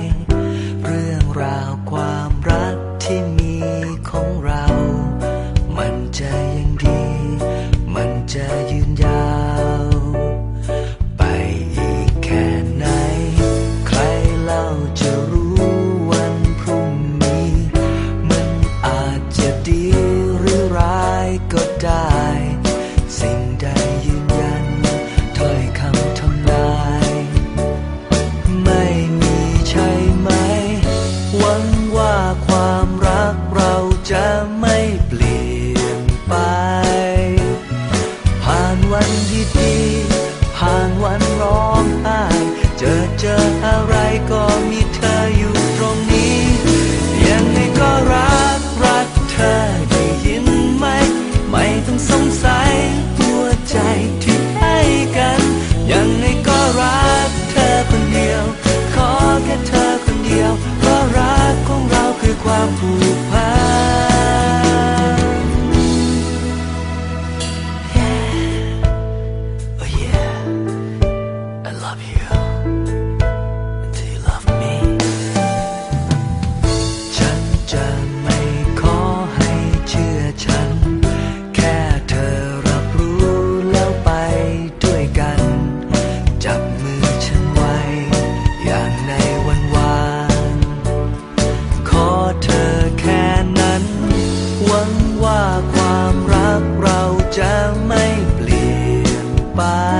night. just goodbye.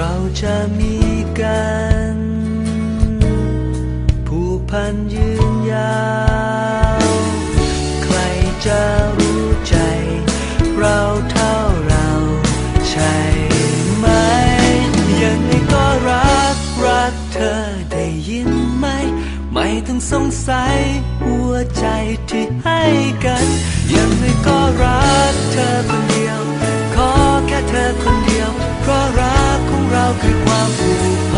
ราจะมีกันผูกพันยืนยาว ใครจะรู้ใจ เราเท่าเราใช่ไหม ยังไงก็รัก รักเธอได้ยินไหม ไม่ต้องสงสัย หัวใจที่ให้กัน ยังไงก็รักเธอคนเดียว ขอแค่เธอคน คือความผูกพัน